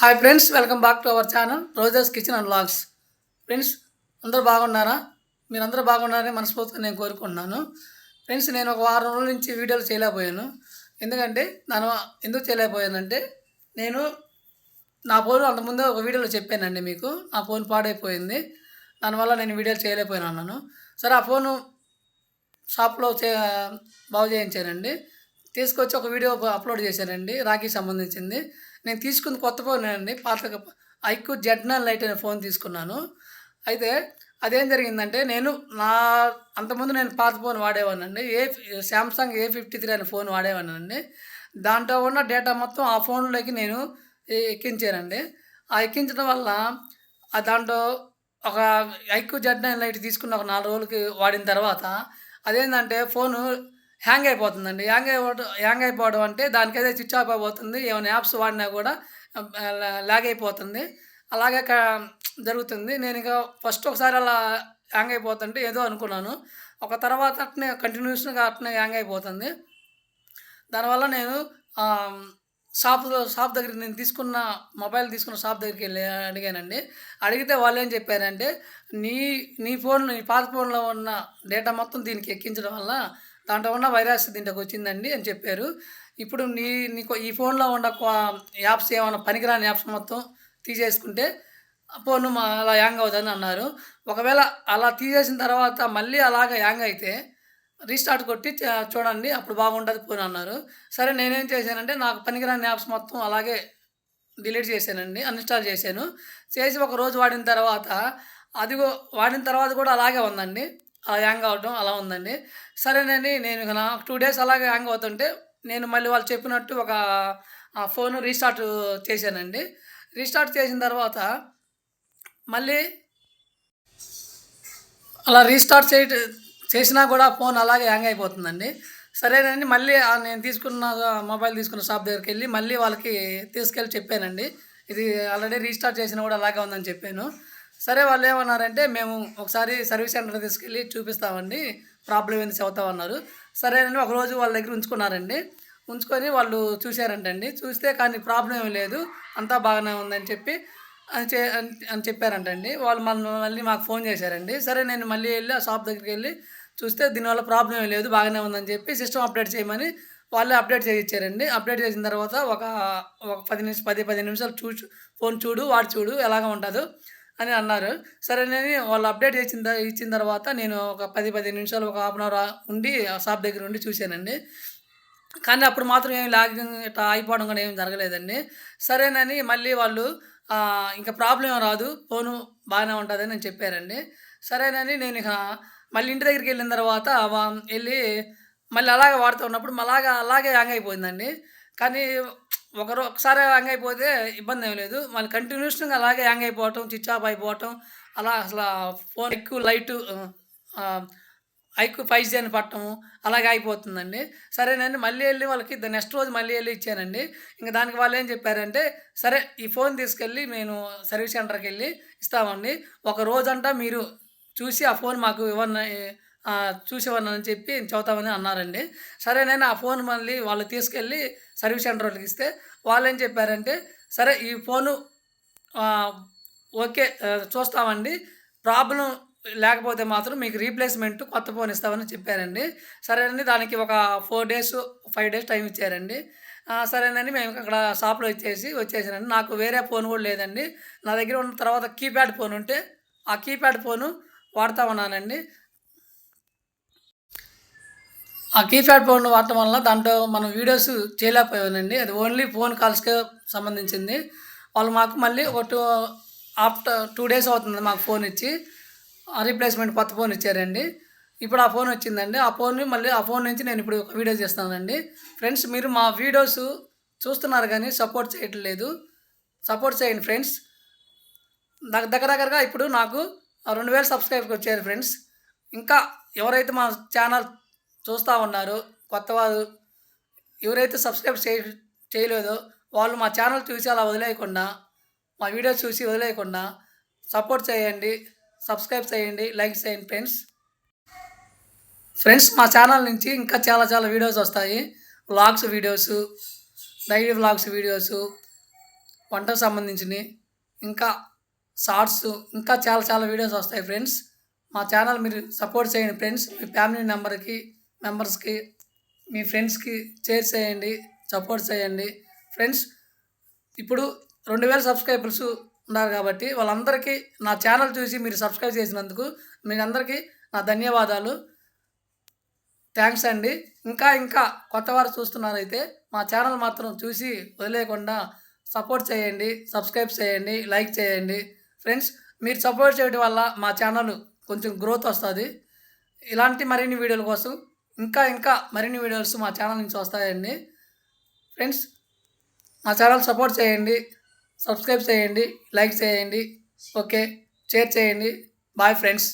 Hi friends welcome back to our channel Roja's kitchen and vlogs friends అందరూ బాగున్నారా? మీరు అందరూ బాగున్నారని మనస్ఫూర్తిగా నేను కోరుకుంటున్నాను. ఫ్రెండ్స్ నేను ఒక వారం రోజుల నుంచి వీడియోలు చేయలేకపోయాను. ఎందుకంటే నేను ఎందుకు చేయలేకపోయానంటే నేను నా ఫోన్ అంతకుముందు ఒక వీడియోలో చెప్పానండి మీకు. నా ఫోన్ పాడైపోయింది. దానివల్ల నేను వీడియోలు చేయలేకపోయాను అన్నాను. సరే ఆ ఫోను షాప్లో చే బాగు చేయించానండి. తీసుకొచ్చి ఒక వీడియో అప్లోడ్ చేశానండి రాఖీ సంబంధించింది. నేను తీసుకున్న కొత్త ఫోన్ అండి. పాత ఐక్యూ జెడ్ నైన్ లైట్ అనే ఫోన్ తీసుకున్నాను. అయితే అదేం జరిగిందంటే నేను నా అంతకుముందు నేను పాత phone వాడేవానండి a Samsung A fifty three అనే ఫోన్ వాడేవానండి దాంట్లో ఉన్న డేటా మొత్తం ఆ ఫోన్లోకి నేను ఎక్కించానండి. ఆ ఎక్కించడం వల్ల ఆ దాంట్లో ఒక ఐక్యూ జెడ్ నైన్ లైట్ తీసుకున్న ఒక నాలుగు రోజులకి వాడిన తర్వాత అదేంటంటే ఫోను హ్యాంగ్ అయిపోతుందండి. హ్యాంగ్ అయిపోవడం హ్యాంగ్ అయిపోవడం అంటే దానికైతే స్విచ్ ఆఫ్ అయిపోతుంది ఏమైనా యాప్స్ వాడినా కూడా లాగ్ అయిపోతుంది. అలాగే జరుగుతుంది. నేను ఇక ఫస్ట్ ఒకసారి అలా హ్యాంగ్ అయిపోతుంటే ఏదో అనుకున్నాను. ఒక తర్వాత అట్నే కంటిన్యూస్గా అట్నే హ్యాంగ్ అయిపోతుంది. దానివల్ల నేను షాప్ షాప్ దగ్గరికి నేను తీసుకున్న మొబైల్ తీసుకున్న షాప్ దగ్గరికి వెళ్ళి అడిగానండి. అడిగితే వాళ్ళు ఏం చెప్పారంటే నీ నీ ఫోన్ నీ పాత ఫోన్లో ఉన్న డేటా మొత్తం దీనికి ఎక్కించడం వల్ల దాంట్లో ఉన్న వైరస్ దీంట్లోకి వచ్చిందండి అని చెప్పారు. ఇప్పుడు నీ నీకు ఈ ఫోన్లో ఉన్న యాప్స్ ఏమైనా పనికిరాని యాప్స్ మొత్తం తీసేసుకుంటే ఫోన్ అలా హ్యాంగ్ అవుతుందని అన్నారు. ఒకవేళ అలా తీసేసిన తర్వాత మళ్ళీ అలాగ హ్యాంగ్ అయితే రీస్టార్ట్ కొట్టి చూడండి అప్పుడు బాగుంటుంది ఫోన్ అన్నారు. సరే నేనేం చేశానంటే నాకు పనికిరాని యాప్స్ మొత్తం అలాగే డిలీట్ చేశానండి అన్ఇన్స్టాల్ చేశాను. చేసి ఒక రోజు వాడిన తర్వాత అదిగో వాడిన తర్వాత కూడా అలాగే ఉందండి. హ్యాంగ్ అవ్వటం అలా ఉందండి. సరేనండి నేను ఇక నాకు టూ డేస్ అలాగే హ్యాంగ్ అవుతుంటే నేను మళ్ళీ వాళ్ళు చెప్పినట్టు ఒక ఫోన్ రీస్టార్ట్ చేశానండి. రీస్టార్ట్ చేసిన తర్వాత మళ్ళీ అలా రీస్టార్ట్ చేయ చేసినా కూడా ఫోన్ అలాగే హ్యాంగ్ అయిపోతుందండి. సరేనండి మళ్ళీ నేను తీసుకున్న మొబైల్ తీసుకున్న షాప్ దగ్గరికి వెళ్ళి మళ్ళీ వాళ్ళకి తీసుకెళ్ళి చెప్పానండి. ఇది ఆల్రెడీ రీస్టార్ట్ చేసినా కూడా అలాగే ఉందని చెప్పాను. సరే వాళ్ళు ఏమన్నారంటే మేము ఒకసారి సర్వీస్ సెంటర్ తీసుకెళ్ళి చూపిస్తామండి ప్రాబ్లం ఏంది చెబుతామన్నారు సరేనండి ఒకరోజు వాళ్ళ దగ్గర ఉంచుకున్నారండి. ఉంచుకొని వాళ్ళు చూశారంటండి. చూస్తే కానీ ప్రాబ్లం ఏం లేదు అంతా బాగానే ఉందని చెప్పి అని చే అని- చెప్పారంటండి. వాళ్ళు మళ్ళీ మళ్ళీ మాకు ఫోన్ చేశారండి. సరే నేను మళ్ళీ వెళ్ళి ఆ షాప్ దగ్గరికి వెళ్ళి చూస్తే దీనివల్ల ప్రాబ్లం ఏం లేదు బాగానే ఉందని చెప్పి సిస్టమ్ అప్డేట్ చేయమని వాళ్ళే అప్డేట్ చేయించారండి అప్డేట్ చేసిన తర్వాత ఒక ఒక పది నిమిషం పది పది నిమిషాలు చూ ఫోన్ చూడు వాడు చూడు ఎలాగ ఉంటుందో. అని అన్నారు. సరే నేను వాళ్ళు అప్డేట్ ఇచ్చిన ఇచ్చిన తర్వాత నేను ఒక పది పది నిమిషాలు ఒక హాఫ్ అన్ అవర్ ఉండి ఆ షాప్ దగ్గర ఉండి చూశానండి. కానీ అప్పుడు మాత్రం ఏం లాగింగ్ ఇట్లా అయిపోవడం కూడా ఏం జరగలేదండి. సరేనని మళ్ళీ వాళ్ళు ఇంకా ప్రాబ్లం రాదు ఫోను బాగానే ఉంటుందని నేను చెప్పారండి. సరేనని నేను ఇక మళ్ళీ ఇంటి దగ్గరికి వెళ్ళిన తర్వాత వెళ్ళి మళ్ళీ అలాగే వాడుతూ ఉన్నప్పుడు అలాగా అలాగే హ్యాంగ్ అయిపోయిందండి. కానీ ఒకరు ఒకసారి హ్యాంగ్ అయిపోతే ఇబ్బంది ఏం లేదు. మళ్ళీ కంటిన్యూస్గా అలాగే హ్యాంగ్ అయిపోవటం స్విచ్ ఆఫ్ అయిపోవటం అలా అసలు ఫోన్ ఎక్కువ లైట్ ఐక్యూ ఫైవ్ జీ అని పట్టము అలాగే అయిపోతుందండి. సరేనండి మళ్ళీ వెళ్ళి వాళ్ళకి నెక్స్ట్ రోజు మళ్ళీ వెళ్ళి ఇచ్చానండి. ఇంకా దానికి వాళ్ళు ఏం చెప్పారంటే సరే ఈ ఫోన్ తీసుకెళ్ళి నేను సర్వీస్ సెంటర్కి వెళ్ళి ఇస్తామండి. ఒక రోజంతా మీరు చూసి ఆ ఫోన్ మాకు ఇవ్వని చూసేవాళ్ళని అని చెప్పి చెబుతామని అన్నారండి. సరే నేను ఆ ఫోన్ మళ్ళీ వాళ్ళు తీసుకెళ్ళి సర్వీస్ సెంటర్ వాళ్ళకి ఇస్తే వాళ్ళు ఏం చెప్పారంటే సరే ఈ ఫోను ఓకే చూస్తామండి. ప్రాబ్లం లేకపోతే మాత్రం మీకు రీప్లేస్మెంట్ కొత్త ఫోన్ ఇస్తామని చెప్పారండి. సరేనండి దానికి ఒక four days five days time ఇచ్చారండి. సరేనండి మేము అక్కడ షాప్లో ఇచ్చేసి వచ్చేసానండి. నాకు వేరే ఫోన్ కూడా లేదండి. నా దగ్గర ఉన్న తర్వాత కీప్యాడ్ ఫోన్ ఉంటే ఆ కీప్యాడ్ ఫోను వాడుతూ ఉన్నానండి. ఆ కీప్యాడ్ ఫోన్ వాడటం వల్ల దాంట్లో మనం వీడియోస్ చేయలేకపోయానండి అది ఓన్లీ ఫోన్ కాల్స్కే సంబంధించింది. వాళ్ళు మాకు మళ్ళీ ఒక టూ ఆఫ్టర్ టూ డేస్ అవుతుంది మాకు ఫోన్ ఇచ్చి. రీప్లేస్మెంట్ కొత్త ఫోన్ ఇచ్చారండి. ఇప్పుడు ఆ ఫోన్ వచ్చిందండి. ఆ ఫోన్ మళ్ళీ ఆ ఫోన్ నుంచి నేను ఇప్పుడు ఒక వీడియో చేస్తానండి ఫ్రెండ్స్ మీరు మా వీడియోస్ చూస్తున్నారు కానీ సపోర్ట్ చేయట్లేదు. సపోర్ట్ చేయండి ఫ్రెండ్స్. దగ్గర దగ్గరగా ఇప్పుడు నాకు రెండు వేల సబ్స్క్రైబ్కి వచ్చారు ఫ్రెండ్స్. ఇంకా ఎవరైతే మా ఛానల్ చూస్తూ ఉన్నారు. కొత్తవారు ఎవరైతే సబ్స్క్రైబ్ చేయ చేయలేదో వాళ్ళు మా ఛానల్ చూసి అలా వదిలేయకుండా మా వీడియోస్ చూసి వదిలేయకుండా సపోర్ట్ చేయండి. సబ్స్క్రైబ్ చేయండి. లైక్ చేయండి ఫ్రెండ్స్ ఫ్రెండ్స్ మా ఛానల్ నుంచి ఇంకా చాలా చాలా వీడియోస్ వస్తాయి. Vlogs videos daily vlogs videos వంటకు సంబంధించినవి ఇంకా షార్ట్స్ ఇంకా చాలా చాలా వీడియోస్ వస్తాయి ఫ్రెండ్స్ మా ఛానల్ మీరు సపోర్ట్ చేయండి ఫ్రెండ్స్ మీ ఫ్యామిలీ మెంబర్కి మెంబర్స్కి మీ ఫ్రెండ్స్కి షేర్ చేయండి సపోర్ట్ చేయండి. ఫ్రెండ్స్ ఇప్పుడు రెండు వేల సబ్స్క్రైబర్స్ ఉన్నారు కాబట్టి వాళ్ళందరికీ నా ఛానల్ చూసి మీరు సబ్స్క్రైబ్ చేసినందుకు మీకు అందరికీ నా ధన్యవాదాలు. థ్యాంక్స్ అండి. ఇంకా ఇంకా కొత్త వారు చూస్తున్నారైతే మా ఛానల్ మాత్రం చూసి వదిలేయకుండా సపోర్ట్ చేయండి సబ్స్క్రైబ్ చేయండి లైక్ చేయండి. ఫ్రెండ్స్ మీరు సపోర్ట్ చేయడం వల్ల మా ఛానల్ కొంచెం గ్రోత్ వస్తుంది. ఇలాంటి మరిన్ని వీడియోల కోసం ఇంకా ఇంకా మరిన్ని వీడియోస్ మా ఛానల్ నుంచి వస్తాయండి. ఫ్రెండ్స్ మా ఛానల్ సపోర్ట్ చేయండి సబ్స్క్రైబ్ చేయండి లైక్ చేయండి ఓకే షేర్ చేయండి. Bye friends.